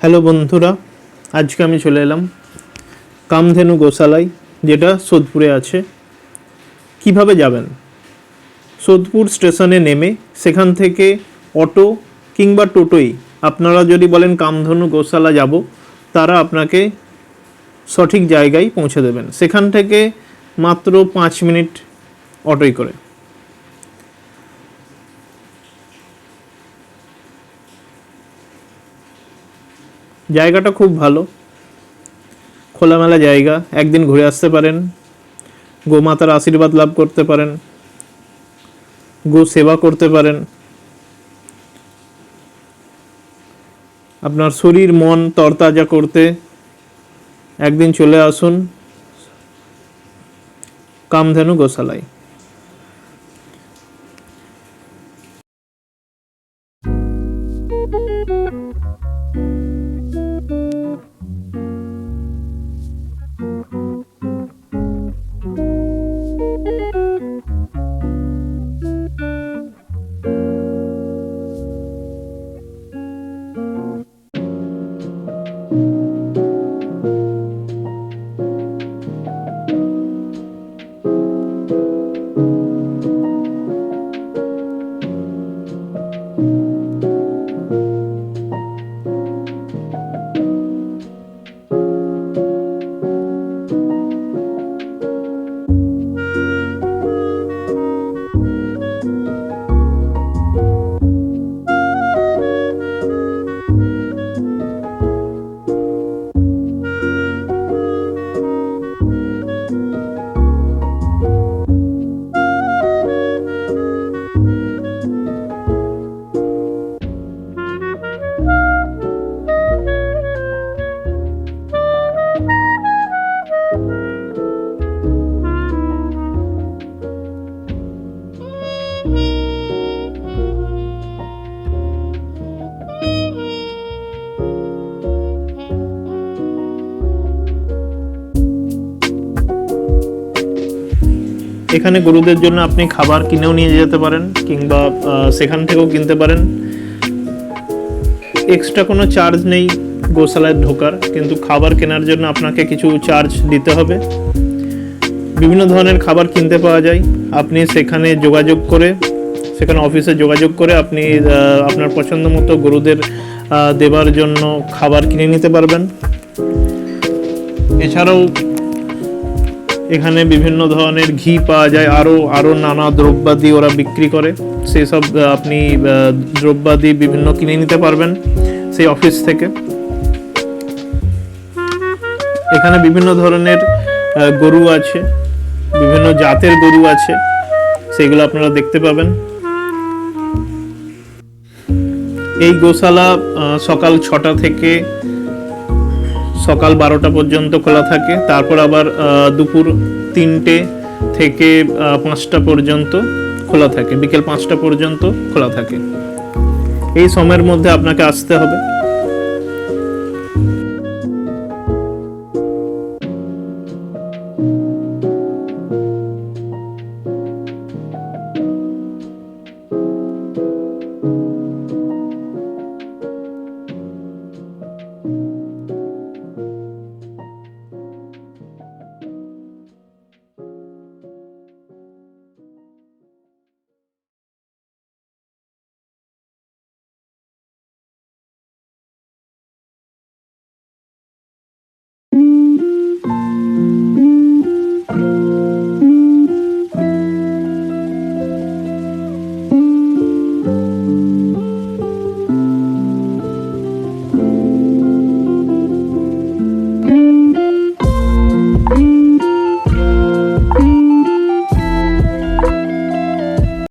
Hello বন্ধুরা, আজকে আমি চলে এলাম কামধেনু গোশালায় যেটা সোদপুরে আছে। কীভাবে যাবেন? সোদপুর স্টেশনে নেমে সেখান থেকে অটো কিংবা টোটোই, আপনারা যদি বলেন কামধেনু গোশালা যাব, তারা আপনাকে সঠিক জায়গায় পৌঁছে দেবেন। সেখান থেকে মাত্র পাঁচ মিনিট অটোই করে। জায়গাটা খুব ভালো। খোলামেলা জায়গা, একদিন ঘুরে আসতে পারেন। গোমাতার আশীর্বাদ লাভ করতে পারেন। গো সেবা করতে পারেন। আপনার শরীর, মন তরতাজা করতে একদিন চলে আসুন। কামধেনু গোশালায় এখানে গরুদের জন্য আপনি খাবার কিনেও নিয়ে যেতে পারেন, কিংবা সেখান থেকেও কিনতে পারেন। এক্সট্রা কোনো চার্জ নেই গোশালায় ঢোকার, কিন্তু খাবার কেনার জন্য আপনাকে কিছু চার্জ দিতে হবে। বিভিন্ন ধরনের খাবার কিনতে পাওয়া যায়। আপনি সেখানে যোগাযোগ করে, সেখানে অফিসে যোগাযোগ করে আপনি আপনার পছন্দ মতো গরুদের দেবার জন্য খাবার কিনে নিতে পারবেন। এছাড়াও এখানে বিভিন্ন ধরনের ঘি পাওয়া যায় আরও আরও নানা দ্রব্যাদি ওরা বিক্রি করে। সেই সব আপনি দ্রব্যাদি বিভিন্ন কিনে নিতে পারবেন সেই অফিস থেকে। এখানে বিভিন্ন ধরনের গরু আছে, বিভিন্ন জাতের গরু আছে, সেগুলো আপনারা দেখতে পাবেন। এই গোশালা সকাল ছটা থেকে সকাল বারোটা পর্যন্ত খোলা থাকে। তারপর আবার দুপুর তিনটে থেকে পাঁচটা পর্যন্ত খোলা থাকে। বিকেল পাঁচটা পর্যন্ত খোলা থাকে। এই সময়ের মধ্যে আপনাকে আসতে হবে। Amen.